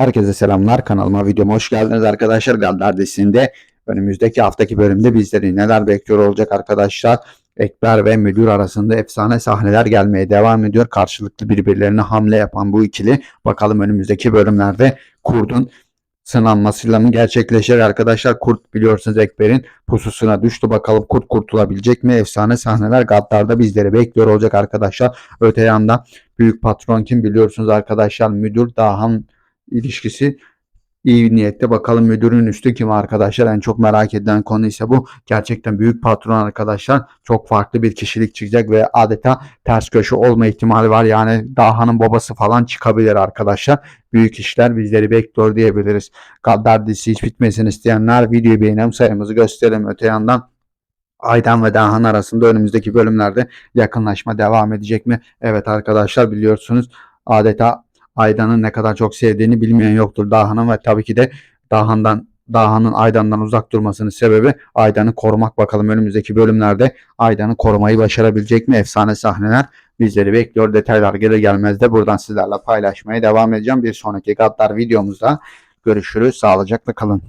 Herkese selamlar. Kanalıma videoma hoş geldiniz arkadaşlar. Gaddar dizisinde önümüzdeki haftaki bölümde bizleri neler bekliyor olacak arkadaşlar. Ekber ve müdür arasında efsane sahneler gelmeye devam ediyor. Karşılıklı birbirlerine hamle yapan bu ikili bakalım önümüzdeki bölümlerde Kurt'un sınanmasıyla mı gerçekleşir arkadaşlar. Kurt biliyorsunuz Ekber'in pususuna düştü. Bakalım Kurt kurtulabilecek mi? Efsane sahneler Gaddar'da bizleri bekliyor olacak arkadaşlar. Öte yanda büyük patron kim biliyorsunuz arkadaşlar. Müdür Dahan ilişkisi. İyi niyette bakalım müdürün üstü kim arkadaşlar. En çok merak edilen konu ise bu. Gerçekten büyük patron arkadaşlar. Çok farklı bir kişilik çıkacak ve adeta ters köşe olma ihtimali var. Yani Daha'nın babası falan çıkabilir arkadaşlar. Büyük işler bizleri bekliyor diyebiliriz. Gaddar dizisi hiç bitmesini isteyenler videoyu beğenelim sayımızı gösterelim. Öte yandan Aydan ve Dahan arasında önümüzdeki bölümlerde yakınlaşma devam edecek mi? Evet arkadaşlar biliyorsunuz adeta Aydan'ın ne kadar çok sevdiğini bilmeyen yoktur Dahan'ın ve tabii ki de Dahan'dan Dahan'ın Aydan'dan uzak durmasının sebebi Aydan'ı korumak bakalım önümüzdeki bölümlerde Aydan'ı korumayı başarabilecek mi? Efsane sahneler bizleri bekliyor. Detaylar gelir gelmez de buradan sizlerle paylaşmaya devam edeceğim. Bir sonraki Gaddar videomuzda görüşürüz. Sağlıcakla kalın.